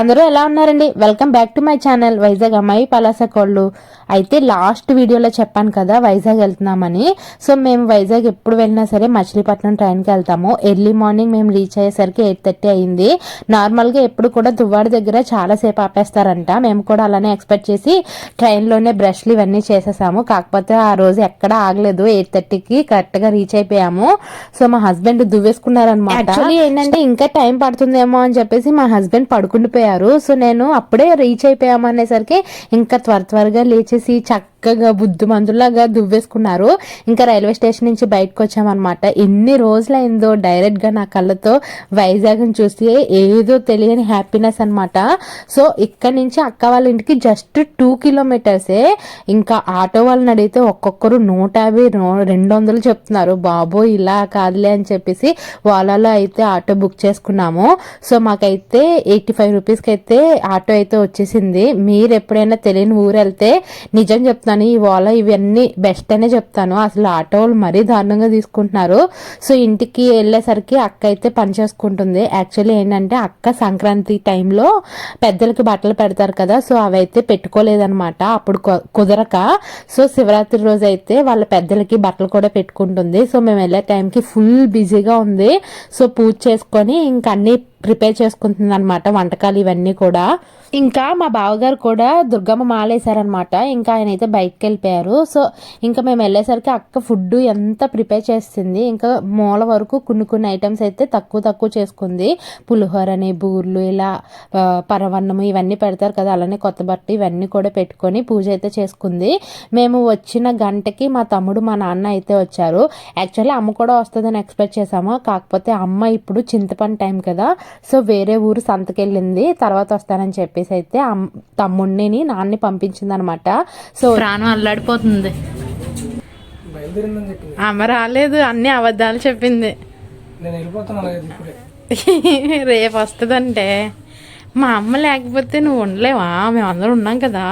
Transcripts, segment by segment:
అందరూ ఎలా ఉన్నారండి? Welcome back to my channel Vizag అమ్మాయి పలాస కోళ్ళు. అయితే లాస్ట్ వీడియోలో చెప్పాను కదా వైజాగ్ వెళ్తున్నామని. సో మేము వైజాగ్ ఎప్పుడు వెళ్ళినా సరే మచిలీపట్నం ట్రైన్కి వెళ్తాము. ఎర్లీ మార్నింగ్ మేము రీచ్ అయ్యేసరికి ఎయిట్ థర్టీ అయింది. నార్మల్గా ఎప్పుడు కూడా దువ్వాడ దగ్గర చాలాసేపు ఆపేస్తారంట. మేము కూడా అలానే ఎక్స్పెక్ట్ చేసి ట్రైన్లోనే బ్రష్లు ఇవన్నీ చేసేసాము. కాకపోతే ఆ రోజు ఎక్కడ ఆగలేదు. ఎయిట్ థర్టీకి కరెక్ట్గా రీచ్ అయిపోయాము. సో మా హస్బెండ్ దువ్వేసుకున్నారనమాట యాక్చువల్లీ ఏంటంటే ఇంకా టైం పడుతుందేమో అని చెప్పేసి మా హస్బెండ్ పడుకుండిపోయారు. సో నేను అప్పుడే రీచ్ అయిపోయాము అనేసరికి ఇంకా త్వర త్వరగా లేచేసి చక్కగా బుద్ధిమంతులాగా దువ్వేసుకున్నారు. ఇంకా రైల్వే స్టేషన్ నుంచి బయటకు వచ్చామన్నమాట ఎన్ని రోజులైందో డైరెక్ట్గా నా కళ్ళతో వైజాగ్ని చూసి ఏదో తెలియని హ్యాపీనెస్ అనమాట సో ఇక్కడ నుంచి అక్క వాళ్ళ ఇంటికి జస్ట్ టూ కిలోమీటర్సే. ఇంకా ఆటో వాళ్ళని అడిగితే ఒక్కొక్కరు నూట యాభై రెండు వందలు చెప్తున్నారు. బాబో ఇలా కాదులే అని చెప్పేసి వాళ్ళలో అయితే ఆటో బుక్ చేసుకున్నాము. సో మాకైతే ఎయిటీ ఫైవ్ రూపీస్కి అయితే ఆటో అయితే వచ్చేసింది. మీరు ఎప్పుడైనా తెలియని ఊరు వెళ్తే నిజం చెప్తున్నారు చెప్తాను ఈ ఓలా ఇవన్నీ బెస్ట్ అనే చెప్తాను. అసలు ఆటో వాళ్ళు మరీ దారుణంగా తీసుకుంటున్నారు. సో ఇంటికి వెళ్ళేసరికి అక్క అయితే పని చేసుకుంటుంది. యాక్చువల్లీ ఏంటంటే అక్క సంక్రాంతి టైంలో పెద్దలకి బట్టలు పెడతారు కదా సో అవైతే పెట్టుకోలేదనమాట అప్పుడు కు- కుదరక. సో శివరాత్రి రోజు అయితే వాళ్ళ పెద్దలకి బట్టలు కూడా పెట్టుకుంటుంది. సో మేము వెళ్ళే టైంకి ఫుల్ బిజీగా ఉంది. సో పూజ చేసుకొని ఇంక అన్ని ప్రిపేర్ చేసుకుంటుంది అనమాట వంటకాలు ఇవన్నీ కూడా. ఇంకా మా బావగారు కూడా దుర్గమ్మ మాలేశారనమాట ఇంకా ఆయన అయితే బయటకు వెళ్ళిపోయారు సో ఇంకా మేము వెళ్ళేసరికి అక్క ఫుడ్ ఎంత ప్రిపేర్ చేస్తుంది. ఇంకా మూల వరకు కొన్ని కొన్ని ఐటమ్స్ అయితే తక్కువ తక్కువ చేసుకుంది. పులిహోరని బూర్లు ఇలా పరవన్నము ఇవన్నీ పెడతారు కదా. అలానే కొత్త బట్ట ఇవన్నీ కూడా పెట్టుకొని పూజ అయితే చేసుకుంది. మేము వచ్చిన గంటకి మా తమ్ముడు మా నాన్న అయితే వచ్చారు. యాక్చువల్లీ అమ్మ కూడా వస్తుందని ఎక్స్పెక్ట్ చేసాము కాకపోతే అమ్మ ఇప్పుడు చింతపండు టైం కదా. సో వేరే ఊరు సంతకెళ్ళింది తర్వాత వస్తానని చెప్పేసి అయితే తమ్ముడిని నాన్ని పంపించింది అనమాట సో ప్రాణం అల్లాడిపోతుంది. అమ్మ రాలేదు అన్ని అబద్ధాలు చెప్పింది. రేపు వస్తుందంటే మా అమ్మ లేకపోతే నువ్వు ఉండలేవా? మేమందరం ఉన్నాం కదా.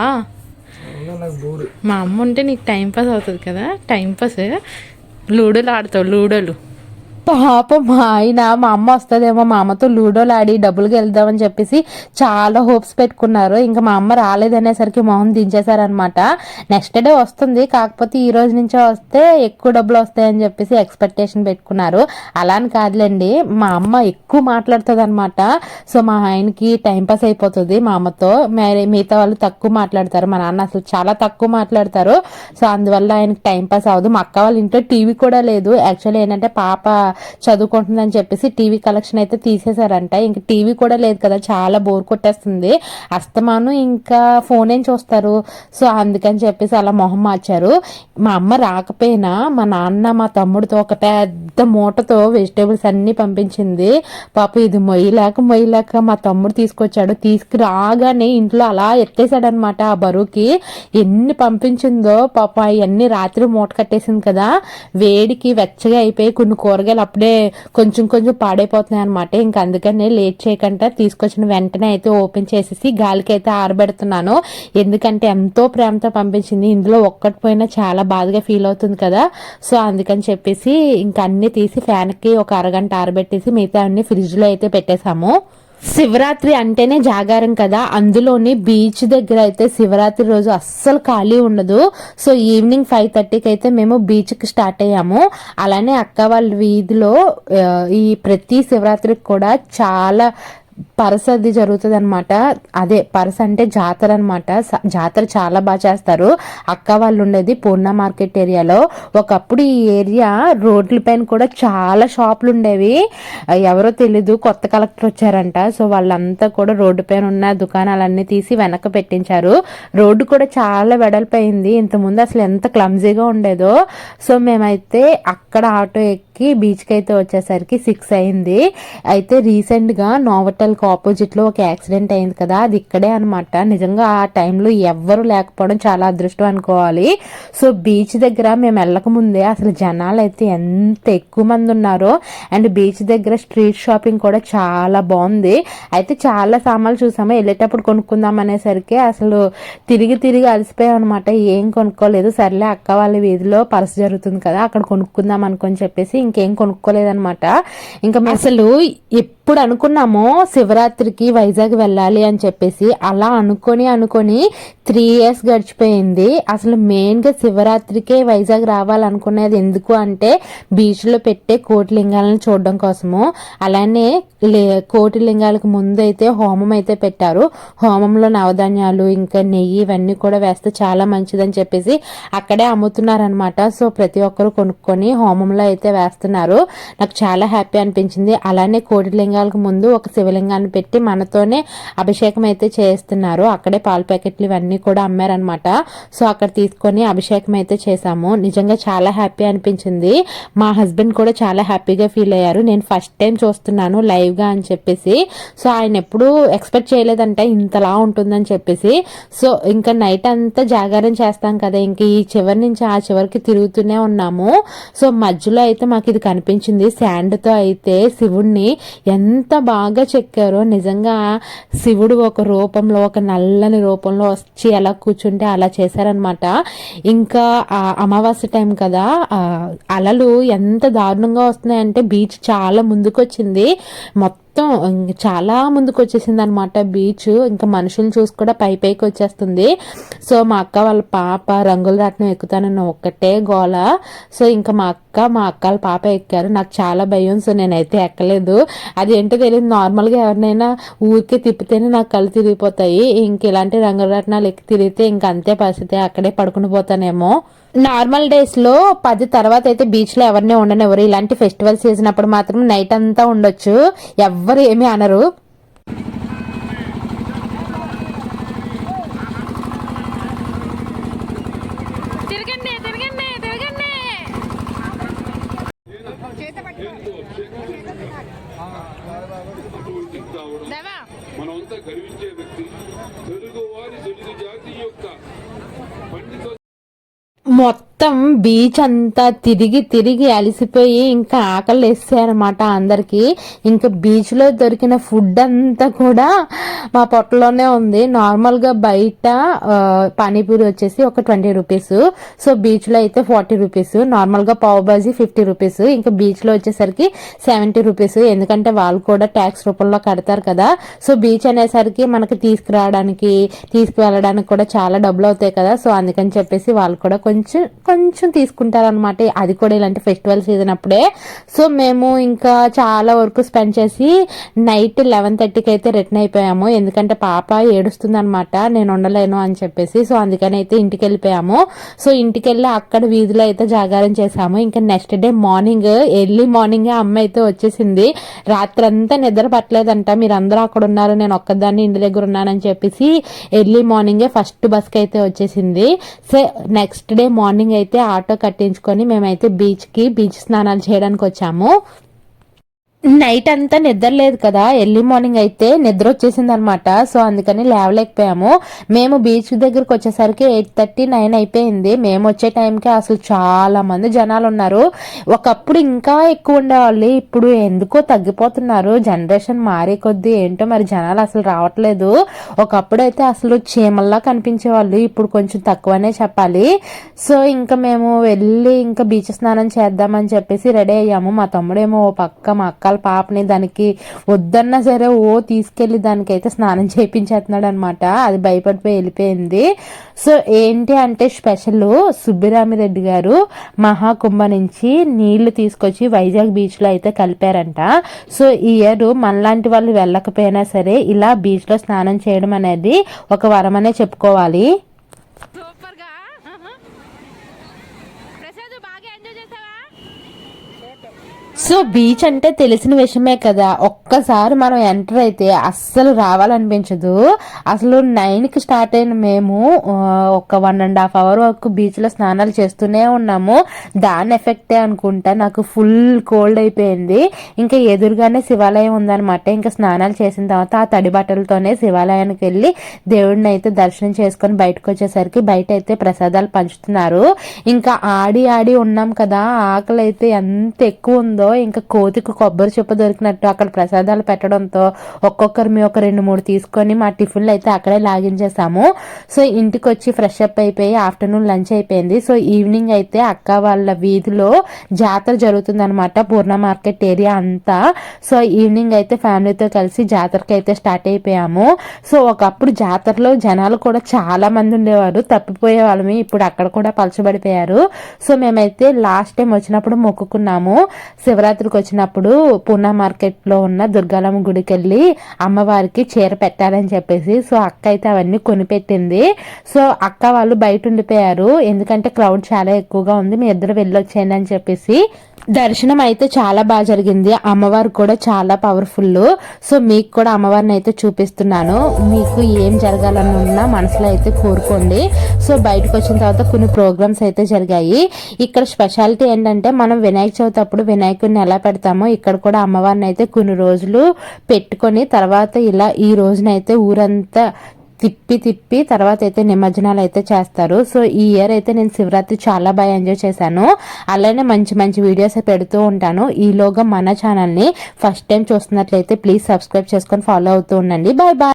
మా అమ్మ ఉంటే నీకు టైం పాస్ అవుతుంది కదా టైం పాస్. లూడోలు ఆడతావు లూడోలు. పాపం మా ఆయన మా అమ్మ వస్తుందేమో మా అమ్మతో లూడోలు ఆడి డబ్బులు వెళ్దామని చెప్పేసి చాలా హోప్స్ పెట్టుకున్నారు. ఇంకా మా అమ్మ రాలేదనేసరికి మొహం దించేశారనమాట నెక్స్ట్ డే వస్తుంది. కాకపోతే ఈ రోజు నుంచే వస్తే ఎక్కువ డబ్బులు వస్తాయని చెప్పేసి ఎక్స్పెక్టేషన్ పెట్టుకున్నారు. అలా అని కాదులేండి. మా అమ్మ ఎక్కువ మాట్లాడుతుంది అనమాట సో మా ఆయనకి టైంపాస్ అయిపోతుంది. మా అమ్మతో మరి మిగతా వాళ్ళు తక్కువ మాట్లాడతారు. మా నాన్న అసలు చాలా తక్కువ మాట్లాడతారు. సో అందువల్ల ఆయనకి టైంపాస్ అవ్వదు. మా అక్క వాళ్ళ ఇంట్లో టీవీ కూడా లేదు. యాక్చువల్లీ ఏంటంటే పాప చదువుకుంటుందని చెప్పేసి టీవీ కలెక్షన్ అయితే తీసేశారంట. ఇంక టీవీ కూడా లేదు కదా చాలా బోర్ కొట్టేస్తుంది. అస్తమాను ఇంకా ఫోన్ ఏం చూస్తారు? సో అందుకని చెప్పేసి అలా మొహం మార్చారు. మా అమ్మ రాకపోయినా మా నాన్న మా తమ్ముడితో ఒక పెద్ద మూటతో వెజిటేబుల్స్ అన్ని పంపించింది. పాప ఇది మొయ్యలేక మొయ్యలేక మా తమ్ముడు తీసుకొచ్చాడు. తీసుకురాగానే ఇంట్లో అలా ఎత్తేసాడనమాట ఆ బరువుకి. ఎన్ని పంపించిందో పాప అవన్నీ రాత్రి మూట కట్టేసింది కదా. వేడికి వెచ్చగా అయిపోయి కొన్ని కూరగాయలు అప్పుడే కొంచెం కొంచెం పాడైపోతున్నాయి అనమాట ఇంకా అందుకని లేట్ చేయకుండా తీసుకొచ్చిన వెంటనే అయితే ఓపెన్ చేసేసి గాలికి అయితే ఆరబెడుతున్నాను. ఎందుకంటే ఎంతో ప్రేమతో పంపించింది. ఇందులో ఒక్కటి పోయినా చాలా బాధగా ఫీల్ అవుతుంది కదా. సో అందుకని చెప్పేసి ఇంకా అన్ని తీసి ఫ్యాన్కి ఒక అరగంట ఆరబెట్టేసి మిగతా అన్ని ఫ్రిడ్జ్లో అయితే పెట్టేశాము. శివరాత్రి అంటేనే జాగారం కదా. అందులోని బీచ్ దగ్గర అయితే శివరాత్రి రోజు అస్సలు ఖాళీ ఉండదు. సో ఈవినింగ్ ఫైవ్ థర్టీకి అయితే మేము బీచ్కి స్టార్ట్ అయ్యాము. అలానే అక్క వాళ్ళ వీధిలో ఈ ప్రతి శివరాత్రికి కూడా చాలా పరసది జరుగుతుంది అనమాట అదే పరస అంటే జాతర అనమాట జాతర చాలా బాగా చేస్తారు. అక్క వాళ్ళు ఉండేది పూర్ణ మార్కెట్ ఏరియాలో. ఒకప్పుడు ఈ ఏరియా రోడ్ల పైన కూడా చాలా షాపులు ఉండేవి ఎవరో తెలీదు కొత్త కలెక్టర్ వచ్చారంట సో వాళ్ళంతా కూడా రోడ్డు పైన ఉన్న దుకాణాలన్నీ తీసి వెనక పెట్టించారు. రోడ్డు కూడా చాలా వెడల్పోయింది ఇంతకుముందు అసలు ఎంత క్లమ్జీగా ఉండేదో. సో మేమైతే అక్కడ ఆటో ఎక్కి బీచ్కి అయితే వచ్చేసరికి సిక్స్ అయింది. అయితే రీసెంట్గా నోవటల్కి ఆపోజిట్లో ఒక యాక్సిడెంట్ అయింది కదా అది ఇక్కడే అనమాట నిజంగా ఆ టైంలో ఎవ్వరు లేకపోవడం చాలా అదృష్టం అనుకోవాలి. సో బీచ్ దగ్గర మేము వెళ్ళక ముందే అసలు జనాలు అయితే ఎంత ఎక్కువ మంది ఉన్నారో అండ్ బీచ్ దగ్గర స్ట్రీట్ షాపింగ్ కూడా చాలా బాగుంది. అయితే చాలా సామాన్లు చూసాము వెళ్ళేటప్పుడు కొనుక్కుందాం అనేసరికి అసలు తిరిగి తిరిగి అలసిపోయాం అనమాట ఏం కొనుక్కోలేదు. సర్లే అక్క వాళ్ళ వీధిలో పరస జరుగుతుంది కదా అక్కడ కొనుక్కుందాం అనుకొని చెప్పేసి ఇంకేం కొనుక్కోలేదనమాట ఇంకా మేము అసలు ఇప్పుడు అనుకున్నాము శివరాత్రికి వైజాగ్ వెళ్ళాలి అని చెప్పేసి అలా అనుకొని అనుకొని త్రీ ఇయర్స్ గడిచిపోయింది. అసలు మెయిన్గా శివరాత్రికే వైజాగ్ రావాలనుకునేది ఎందుకు అంటే బీచ్లో పెట్టే కోటి లింగాలను చూడడం కోసము. అలానే లే కోటి లింగాలకు ముందు అయితే హోమం అయితే పెట్టారు. హోమంలో నవధాన్యాలు ఇంకా నెయ్యి ఇవన్నీ కూడా వేస్తే చాలా మంచిదని చెప్పేసి అక్కడే అమ్ముతున్నారనమాట సో ప్రతి ఒక్కరు కొనుక్కొని హోమంలో అయితే వేస్తున్నారు. నాకు చాలా హ్యాపీ అనిపించింది. అలానే కోటి శివలింగాలకు ముందు ఒక శివలింగాన్ని పెట్టి మనతోనే అభిషేకం అయితే చేస్తున్నారు. అక్కడే పాల ప్యాకెట్లు ఇవన్నీ కూడా అమ్మారనమాట సో అక్కడ తీసుకొని అభిషేకం అయితే చేశాము. నిజంగా చాలా హ్యాపీ అనిపించింది. మా హస్బెండ్ కూడా చాలా హ్యాపీగా ఫీల్ అయ్యారు. నేను ఫస్ట్ టైం చూస్తున్నాను లైవ్గా అని చెప్పేసి. సో ఆయన ఎప్పుడూ ఎక్స్పెక్ట్ చేయలేదంటే ఇంతలా ఉంటుందని చెప్పేసి. సో ఇంకా నైట్ అంతా జాగారం చేస్తాం కదా ఇంక ఈ చివరి నుంచి ఆ చివరికి తిరుగుతూనే ఉన్నాము. సో మధ్యలో అయితే మాకు ఇది కనిపించింది. శాండ్తో అయితే శివుణ్ణి ఎంత బాగా చెక్కారో నిజంగా శివుడు ఒక రూపంలో ఒక నల్లని రూపంలో వచ్చి ఎలా కూర్చుంటే అలా చేశారనమాట ఇంకా అమావాస్య టైం కదా అలలు ఎంత దారుణంగా వస్తున్నాయంటే బీచ్ చాలా ముందుకొచ్చింది. మొత్తం మొత్తం చాలా ముందుకు వచ్చేసింది అనమాట బీచ్. ఇంకా మనుషులు చూసి కూడా పై పైకి వచ్చేస్తుంది. సో మా అక్క వాళ్ళ పాప రంగుల రాట్నం ఎక్కుతానన్న ఒక్కటే గోల. సో ఇంకా మా అక్క మా అక్క వాళ్ళ పాప ఎక్కారు. నాకు చాలా భయం. సో నేనైతే ఎక్కలేదు. అది ఏంటో తెలియదు నార్మల్గా ఎవరినైనా ఊరికే తిప్పితేనే నాకు కళ్ళు తిరిగిపోతాయి. ఇంక ఇలాంటి రంగుల రాట్నాలు ఎక్కి తిరిగితే ఇంక అంతే పరిస్థితి. అక్కడే పడుకుని పోతానేమో. నార్మల్ డేస్లో పది తర్వాత అయితే బీచ్లో ఎవరిని ఉండనివ్వరు. ఇలాంటి ఫెస్టివల్ సీజన్ అప్పుడు మాత్రం నైట్ అంతా ఉండొచ్చు. ఎవ్వరు ఏమీ అనరు. బీచ్ అంతా తిరిగి తిరిగి అలసిపోయి ఇంకా ఆకలి వేస్తాయన్నమాట అందరికి. ఇంకా బీచ్లో దొరికిన ఫుడ్ అంతా కూడా మా పొట్టలోనే ఉంది. నార్మల్గా బయట పానీపూరి వచ్చేసి ఒక ట్వంటీ రూపీస్. సో బీచ్లో అయితే ఫార్టీ రూపీస్. నార్మల్గా పావు పావ్ బాజీ ఫిఫ్టీ రూపీస్. ఇంకా బీచ్లో వచ్చేసరికి సెవెంటీ రూపీస్. ఎందుకంటే వాళ్ళు కూడా ట్యాక్స్ రూపంలో కడతారు కదా. సో బీచ్ అనేసరికి మనకి తీసుకురావడానికి తీసుకువెళ్ళడానికి కూడా చాలా డబ్బులు అవుతాయి కదా. సో అందుకని చెప్పేసి వాళ్ళు కూడా కొంచెం కొంచెం తీసుకుంటారనమాట అది కూడా ఇలాంటి ఫెస్టివల్ సీజన్ అప్పుడే. సో మేము ఇంకా చాలా వరకు స్పెండ్ చేసి నైట్ లెవెన్ థర్టీకి అయితే రిటర్న్ అయిపోయాము. ఎందుకంటే పాప ఏడుస్తుంది అనమాట నేను ఉండలేను అని చెప్పేసి. సో అందుకని అయితే ఇంటికి వెళ్ళిపోయాము. సో ఇంటికి వెళ్ళి అక్కడ వీధిలో అయితే జాగారం చేసాము ఇంకా next day morning early morning అమ్మ అయితే వచ్చేసింది. రాత్రంతా నిద్ర పట్టలేదంట. మీరు అందరూ అక్కడ ఉన్నారు. నేను ఒక్కదాన్ని ఇంటి దగ్గర ఉన్నానని చెప్పేసి ఎర్లీ మార్నింగే ఫస్ట్ బస్కి అయితే వచ్చేసింది. సో నెక్స్ట్ డే మార్నింగ్ అయితే ఆటో కట్టించుకొని మేమైతే బీచ్కి బీచ్ స్నానాలు చేయడానికి వచ్చాము నైట్ అంతా నిద్ర లేదు కదా. ఎర్లీ మార్నింగ్ అయితే నిద్ర వచ్చేసింది అనమాట సో అందుకని లేవలేకపోయాము. మేము బీచ్ దగ్గరకు వచ్చేసరికి ఎయిట్ థర్టీ నైన్ అయిపోయింది. మేము వచ్చే టైంకి అసలు చాలా మంది జనాలు ఉన్నారు. ఒకప్పుడు ఇంకా ఎక్కువ ఉండేవాళ్ళు. ఇప్పుడు ఎందుకో తగ్గిపోతున్నారు. జనరేషన్ మారే కొద్దీ ఏంటో మరి జనాలు అసలు రావట్లేదు. ఒకప్పుడు అయితే అసలు చీమల్లా కనిపించేవాళ్ళు. ఇప్పుడు కొంచెం తక్కువనే చెప్పాలి. సో ఇంకా మేము వెళ్ళి ఇంకా బీచ్ స్నానం చేద్దామని చెప్పేసి రెడీ అయ్యాము. మా తమ్ముడేమో ఓ పక్క మా అక్క అక్కల పాపని దానికి వద్దన్నా సరే ఓ తీసుకెళ్ళి దానికైతే స్నానం చేయించేస్తున్నాడు అనమాట అది భయపడిపోయి వెళ్ళిపోయింది. సో ఏంటి అంటే స్పెషల్ సుబ్బిరామిరెడ్డి గారు మహాకుంభ నుంచి నీళ్ళు తీసుకొచ్చి వైజాగ్ బీచ్లో అయితే కలిపారంట. సో ఈ ఇయర్ మనలాంటి వాళ్ళు వెళ్ళకపోయినా సరే ఇలా బీచ్లో స్నానం చేయడం అనేది ఒక వరమనే చెప్పుకోవాలి సూపర్గా ప్రసాద్ బాగా ఎంజాయ్ చేసావా సో బీచ్ అంటే తెలిసిన విషయమే కదా. ఒక్కసారి మనం ఎంటర్ అయితే అస్సలు రావాలనిపించదు. అసలు నైన్కి స్టార్ట్ అయిన మేము ఒక వన్ అండ్ హాఫ్ అవర్ వరకు బీచ్లో స్నానాలు చేస్తూనే ఉన్నాము. దాని ఎఫెక్టే అనుకుంటా. నాకు ఫుల్ కోల్డ్ అయిపోయింది. ఇంకా ఎదురుగానే శివాలయం ఉందన్నమాట. ఇంకా స్నానాలు చేసిన తర్వాత ఆ తడి బట్టలతోనే శివాలయానికి వెళ్ళి దేవుడిని అయితే దర్శనం చేసుకొని బయటకు వచ్చేసరికి బయట అయితే ప్రసాదాలు పంచుతున్నారు. ఇంకా ఆడి ఆడి ఉన్నాం కదా. ఆకలి అయితే ఎంత ఎక్కువ ఉందో. ఇంకా కోతికి కొబ్బరి చెప్పు దొరికినట్టు అక్కడ ప్రసాదాలు పెట్టడంతో ఒక్కొక్కరు మీ ఒక రెండు మూడు తీసుకొని మా టిఫిన్లు అయితే అక్కడే లాగించేసాము. సో ఇంటికి వచ్చి ఫ్రెష్ అప్ అయిపోయి ఆఫ్టర్నూన్ లంచ్ అయిపోయింది. సో ఈవినింగ్ అయితే అక్క వాళ్ళ వీధిలో జాతర జరుగుతుంది అనమాట పూర్ణ మార్కెట్ ఏరియా అంతా. సో ఈవినింగ్ అయితే ఫ్యామిలీతో కలిసి జాతరకి అయితే స్టార్ట్ అయిపోయాము. సో ఒకప్పుడు జాతరలో జనాలు కూడా చాలా మంది ఉండేవారు తప్పిపోయే వాళ్ళమి ఇప్పుడు అక్కడ కూడా పలచబడిపోయారు. సో మేమైతే లాస్ట్ టైం వచ్చినప్పుడు మొక్కుకున్నాము. శివరాత్రికి వచ్చినప్పుడు పూనా మార్కెట్లో ఉన్న దుర్గాలమ్మ గుడికి వెళ్ళి అమ్మవారికి చీర పెట్టాలని చెప్పేసి సో అక్క అయితే అవన్నీ కొనిపెట్టింది. సో అక్క వాళ్ళు బయట ఉండిపోయారు. ఎందుకంటే క్రౌడ్ చాలా ఎక్కువగా ఉంది. మీ ఇద్దరు వెళ్ళొచ్చేయండి అని చెప్పేసి దర్శనం అయితే చాలా బాగా జరిగింది. అమ్మవారు కూడా చాలా పవర్ఫుల్ సో మీకు కూడా అమ్మవారిని అయితే చూపిస్తున్నాను. మీకు ఏం జరగాలని ఉన్నా మనసులో అయితే కోరుకోండి. సో బయటకు వచ్చిన తర్వాత కొన్ని ప్రోగ్రామ్స్ అయితే జరిగాయి. ఇక్కడ స్పెషాలిటీ ఏంటంటే మనం వినాయక చవితి అప్పుడు వినాయకుడిని ఎలా పెడతామో ఇక్కడ కూడా అమ్మవారిని అయితే కొన్ని రోజులు పెట్టుకొని తర్వాత ఇలా ఈ రోజునైతే ఊరంతా తిప్పి తిప్పి తర్వాత అయితే నిమజ్జనాలు అయితే చేస్తారు. సో ఈ ఇయర్ అయితే నేను శివరాత్రి చాలా బాగా ఎంజాయ్ చేశాను. అలానే మంచి మంచి వీడియోస్ పెడుతూ ఉంటాను. ఈలోగా మన ఛానల్ని ఫస్ట్ టైం చూస్తున్నట్లయితే ప్లీజ్ సబ్స్క్రైబ్ చేసుకొని ఫాలో అవుతూ ఉండండి. Bye bye